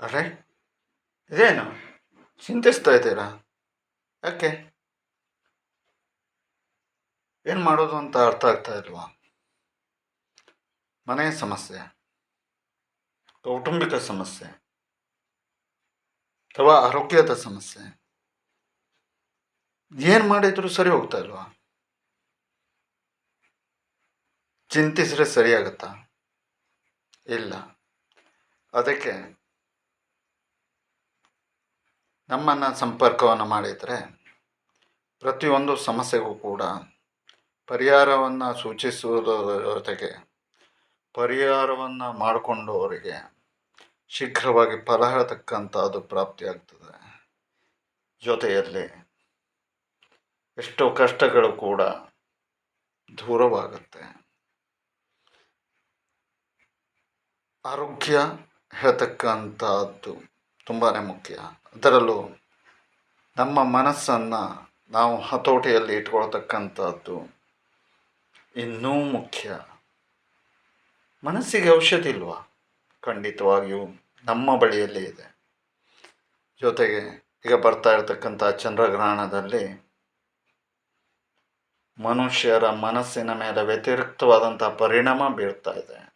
ಅರೆ, ಇದೇನು? ಚಿಂತಿಸ್ತಾ ಇದ್ದೀರಾ? ಯಾಕೆ? ಏನು ಮಾಡೋದು ಅಂತ ಅರ್ಥ ಆಗ್ತಾ ಇಲ್ವಾ? ಮನೆಯ ಸಮಸ್ಯೆ, ಕೌಟುಂಬಿಕ ಸಮಸ್ಯೆ, ಅಥವಾ ಆರೋಗ್ಯದ ಸಮಸ್ಯೆ. ಏನು ಮಾಡಿದ್ರು ಸರಿ ಹೋಗ್ತಾ ಇಲ್ವಾ? ಚಿಂತಿಸಿದ್ರೆ ಸರಿಯಾಗತ್ತಾ? ಇಲ್ಲ. ಅದಕ್ಕೆ ನಮ್ಮನ್ನು ಸಂಪರ್ಕವನ್ನು ಮಾಡಿದರೆ ಪ್ರತಿಯೊಂದು ಸಮಸ್ಯೆಗೂ ಕೂಡ ಪರಿಹಾರವನ್ನು ಸೂಚಿಸುವುದರ ಜೊತೆಗೆ ಪರಿಹಾರವನ್ನು ಮಾಡಿಕೊಂಡವರಿಗೆ ಶೀಘ್ರವಾಗಿ ಫಲ ಹೇಳ್ತಕ್ಕಂಥದ್ದು ಪ್ರಾಪ್ತಿಯಾಗ್ತದೆ. ಜೊತೆಯಲ್ಲಿ ಎಷ್ಟೋ ಕಷ್ಟಗಳು ಕೂಡ ದೂರವಾಗುತ್ತೆ. ಆರೋಗ್ಯ ಹೇಳ್ತಕ್ಕಂಥದ್ದು ತುಂಬಾ ಮುಖ್ಯ. ಅದರಲ್ಲೂ ನಮ್ಮ ಮನಸ್ಸನ್ನು ನಾವು ಹತೋಟಿಯಲ್ಲಿ ಇಟ್ಕೊಳ್ತಕ್ಕಂಥದ್ದು ಇನ್ನೂ ಮುಖ್ಯ. ಮನಸ್ಸಿಗೆ ಔಷಧಿ ಇಲ್ವಾ? ಖಂಡಿತವಾಗಿಯೂ ನಮ್ಮ ಬಳಿಯಲ್ಲಿ ಇದೆ. ಜೊತೆಗೆ ಈಗ ಬರ್ತಾ ಇರತಕ್ಕಂಥ ಚಂದ್ರಗ್ರಹಣದಲ್ಲಿ ಮನುಷ್ಯರ ಮನಸ್ಸಿನ ಮೇಲೆ ವ್ಯತಿರಿಕ್ತವಾದಂಥ ಪರಿಣಾಮ ಬೀರ್ತಾ ಇದೆ.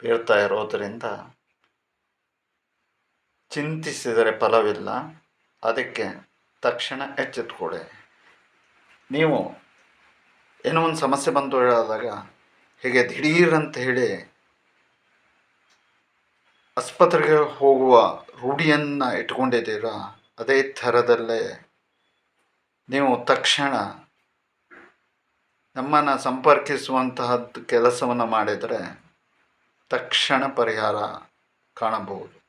ಬೀರ್ತಾ ಇರೋದರಿಂದ ಚಿಂತಿಸಿದರೆ ಫಲವಿಲ್ಲ. ಅದಕ್ಕೆ ತಕ್ಷಣ ಎಚ್ಚೆತ್ಕೊಳ್ಳಿ ನೀವು ಏನೋ ಒಂದು ಸಮಸ್ಯೆ ಬಂತು ಹೇಳಿದಾಗ ಹೀಗೆ ದಿಢೀರಂತ ಹೇಳಿ ಆಸ್ಪತ್ರೆಗೆ ಹೋಗುವ ರೂಢಿಯನ್ನು ಇಟ್ಕೊಂಡಿದ್ದೀರಾ ಅದೇ ಥರದಲ್ಲೇ ನೀವು ತಕ್ಷಣ ನಮ್ಮನ್ನು ಸಂಪರ್ಕಿಸುವಂತಹದ್ದು ಕೆಲಸವನ್ನು ಮಾಡಿದರೆ ತಕ್ಷಣ ಪರಿಹಾರ ಕಾಣಬಹುದು.